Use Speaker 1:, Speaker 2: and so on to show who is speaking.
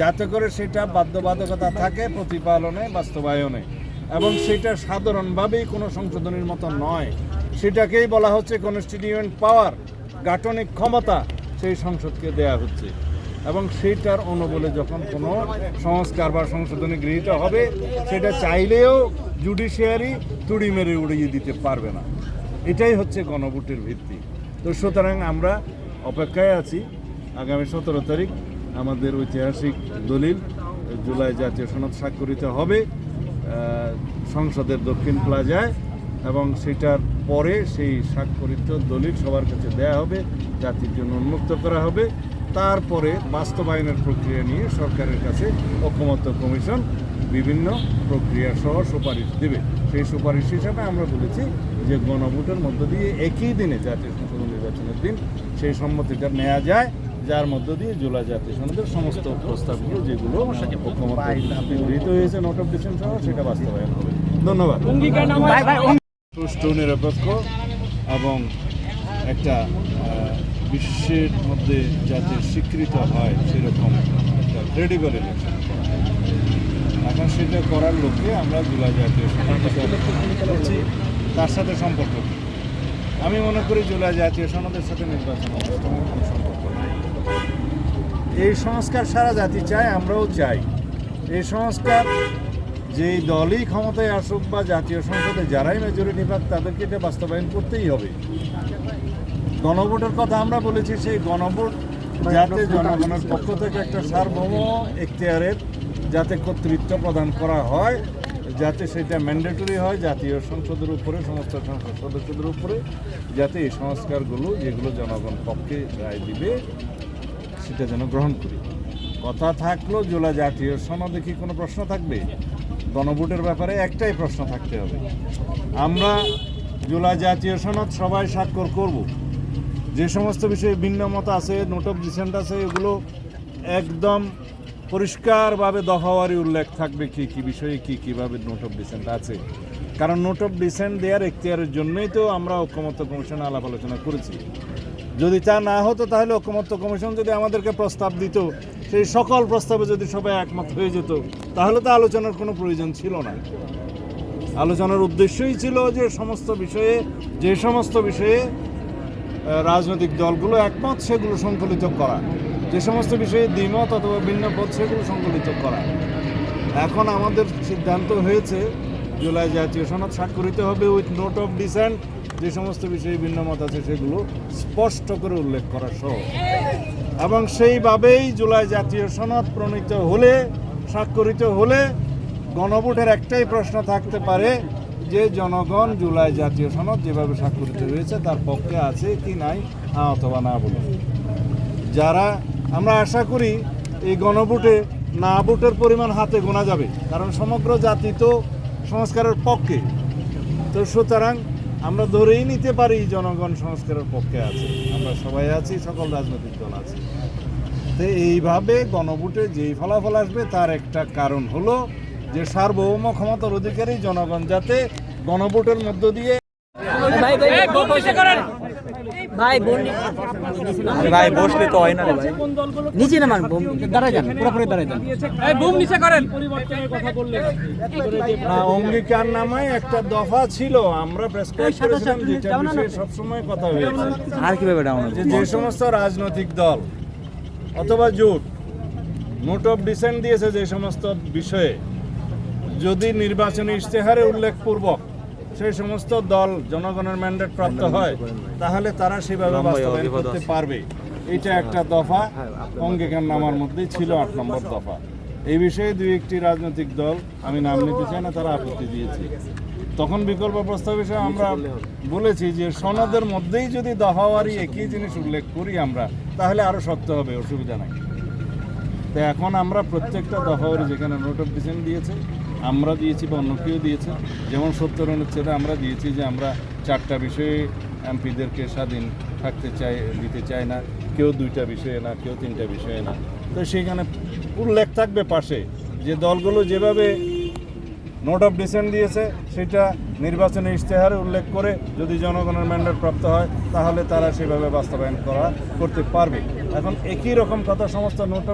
Speaker 1: যাতে করে সেটা বাধ্যবাধকতা থাকে প্রতিপালনে, বাস্তবায়নে। এবং সেটা সাধারণভাবেই কোনো সংশোধনের মতো নয়। সেটাকেই বলা হচ্ছে কনস্টিটিউয়েন্ট পাওয়ার গাঠনিক ক্ষমতা সেই সংসদকে দেয়া হচ্ছে। এবং সেইটার অনুবলে যখন কোনো সংস্কার বা সংশোধনী গৃহীত হবে, সেটা চাইলেও জুডিশিয়ারি তুড়ি মেরে উড়িয়ে দিতে পারবে না। এটাই হচ্ছে গণভোটের ভিত্তি। তো সুতরাং আমরা অপেক্ষায় আছি। আগামী সতেরো তারিখ আমাদের ঐতিহাসিক দলিল, জুলাই জাতীয় সনদ স্বাক্ষরিত হবে সংসদের দক্ষিণ প্লাজায়, এবং সেটার পরে সেই স্বাক্ষরিত দলিল সবার কাছে দেয়া হবে, জাতির জন্য উন্মুক্ত করা হবে। তারপরে বাস্তবায়নের প্রক্রিয়া নিয়ে সরকারের কাছে ঐকমত্য কমিশন বিভিন্ন প্রক্রিয়া সহ সুপারিশ দেবে। সেই সুপারিশ হিসাবে আমরা বলেছি যে গণভোটের মধ্য দিয়ে একই দিনে জাতীয় সংসদ নির্বাচনের দিন সেই সম্মতিটা নেওয়া যায়। যার মধ্য দিয়ে জুলাই জাতীয় সনদের সমস্ত প্রস্তাবগুলো যেগুলো গৃহীত হয়েছে নোট অফ ডিসেন্ট সহ সেটা বাস্তবায়ন হবে। ধন্যবাদ। সুষ্ঠু নিরপেক্ষ এবং একটা বিশ্বের মধ্যে যাতে স্বীকৃত হয় সেরকম একটা ক্রেডিবল ইলেকশন এখন সেটা করার লক্ষ্যে আমরা জুলাই জাতীয় সনদ করছি। তার সাথে সম্পর্ক আমি মনে করি জুলাই জাতীয় সনদের সাথে নির্বাচন অনুষ্ঠানের কোনো সম্পর্ক নেই এই সংস্কার সারা জাতি চায়, আমরাও চাই। এই সংস্কার যেই দলই ক্ষমতায় আসুক বা জাতীয় সংসদে যারাই মেজরিটি পাক, তাদেরকে এটা বাস্তবায়ন করতেই হবে। গণভোটের কথা আমরা বলেছি, সেই গণভোট যাতে জনগণের পক্ষ থেকে একটা সার্বভৌম এখতিয়ারের যাতে কর্তৃত্ব প্রদান করা হয়, যাতে সেটা ম্যান্ডেটরি হয় জাতীয় সংসদের উপরে, সমস্ত সংসদ সদস্যদের উপরে, যাতে এই সংস্কারগুলো, যেগুলো জনগণ পক্ষে রায় দিবে সেটা যেন গ্রহণ করি। কথা থাকল জোলা জাতীয় সনদে কি কোনো প্রশ্ন থাকবে? গণভোটের ব্যাপারে একটাই প্রশ্ন থাকতে হবে। আমরা জোলা জাতীয় সনদ সবাই স্বাক্ষর করব। যে সমস্ত বিষয়ে ভিন্ন মত আছে, নোট অফ ডিসেন্ট আছে, এগুলো একদম পরিষ্কারভাবে দফাওয়ারি উল্লেখ থাকবে কি কি বিষয়ে, কি কীভাবে নোট অফ ডিসেন্ট আছে। কারণ নোট অফ ডিসেন্ট দেওয়ার এখতিয়ারের জন্যই তো আমরা ঐক্যমত্য কমিশনে আলাপ আলোচনা করেছি। যদি তা না হতো তাহলে ঐক্যমত্য কমিশন যদি আমাদেরকে প্রস্তাব দিত, সেই সকল প্রস্তাবে যদি সবাই একমত হয়ে যেত, তাহলে তো আলোচনার কোনো প্রয়োজন ছিল না। আলোচনার উদ্দেশ্যই ছিল যে সমস্ত বিষয়ে, যে সমস্ত বিষয়ে রাজনৈতিক দলগুলো একমত, সেগুলো সংকলিত করা। যে সমস্ত বিষয়ে দ্বিমত অথবা ভিন্ন পথ সেগুলো সংকলিত করা। এখন আমাদের সিদ্ধান্ত হয়েছে, জুলাই জাতীয় সনদ স্বাক্ষরিত হবে উইথ নোট অফ ডিসেন্ট যে সমস্ত বিষয়ে ভিন্ন মত আছে সেগুলো স্পষ্ট করে উল্লেখ করা সহ এবং সেইভাবেই জুলাই জাতীয় সনদ প্রণীত হলে, স্বাক্ষরিত হলে গণভোটের একটাই প্রশ্ন থাকতে পারে যে জনগণ জুলাই জাতীয় সনদ যেভাবে স্বাক্ষরিত হয়েছে তার পক্ষে আছে কি নাই হ্যাঁ অথবা না বলে যারা, আমরা আশা করি এই গণভোটে না ভোটের পরিমাণ হাতে গোনা যাবে, কারণ সমগ্র জাতি তো সংস্কারের পক্ষে। তো সুতরাং আমরা ধরেই নিতে পারি জনগণ সংস্কারের পক্ষে আছে। আমরা সবাই আছি সকল রাজনৈতিক দল আছে। তো এইভাবে গণভোটে যেই ফলাফল আসবে তার একটা কারণ হলো যে সার্বভৌম ক্ষমতার অধিকারী জনগণ যাতে গণভোটের মধ্য দিয়ে
Speaker 2: ভাই
Speaker 3: বসলে তো হয় না রে ভাই।
Speaker 2: নিচে নামান দাঁড়ায় যান পুরোপুরি দাঁড়ায় যান।
Speaker 4: এই বুম নিচে করেন।
Speaker 1: না, অঙ্গীকার নামায় একটা দফা ছিল আমরা প্রেসক্রাইব করেছিলাম যেটা বিষয়ে সবসময় কথা হয়েছে।
Speaker 3: আর কীভাবে ডাউন
Speaker 1: যে যে সমস্ত রাজনৈতিক দল অথবা জোট নোট অফ ডিসেন্ট দিয়েছে যে সমস্ত বিষয়ে যদি নির্বাচনী ইশতেহারে উল্লেখপূর্বক সেই সমস্ত দল জনগণের ম্যান্ডেট প্রাপ্ত হয় তাহলে তারা সেভাবে বাস্তবায়ন করতে পারবে। এটা একটা দফা। অঙ্গীকার নামার মধ্যেই ছিল আট নম্বর দফা। এই বিষয়ে দুই একটি রাজনৈতিক দল আমি নাম নিতে চাই না তারা আপত্তি দিয়েছে। তখন বিকল্প প্রস্তাব হিসেবে আমরা বলেছি যে সনদের মধ্যেই যদি দফাওয়ারি একই জিনিস উল্লেখ করি আমরা তাহলে আরও শক্ত হবে অসুবিধা নাই। তো এখন আমরা প্রত্যেকটা দফাওয়ারি যেখানে নোট অফ ডিসেন্ট দিয়েছে, আমরা দিয়েছি বা অন্য কেউ দিয়েছে, যেমন সত্তর অনুচ্ছেদে আমরা দিয়েছি যে আমরা চারটা বিষয়ে এমপিদেরকে স্বাধীন থাকতে চাই, দিতে চাই না, কেউ দুইটা বিষয়ে না, কেউ তিনটা বিষয়ে না। তো সেখানে উল্লেখ থাকবে পাশে যে দলগুলো যেভাবে নোট অফ ডিসেন্ট দিয়েছে, সেটা নির্বাচনী ইশতেহারে উল্লেখ করে যদি জনগণের ম্যান্ডেট প্রাপ্ত হয়, তাহলে তারা সেভাবে বাস্তবায়ন করা, করতে পারবে। এখন একই রকম কথা সমস্ত নোট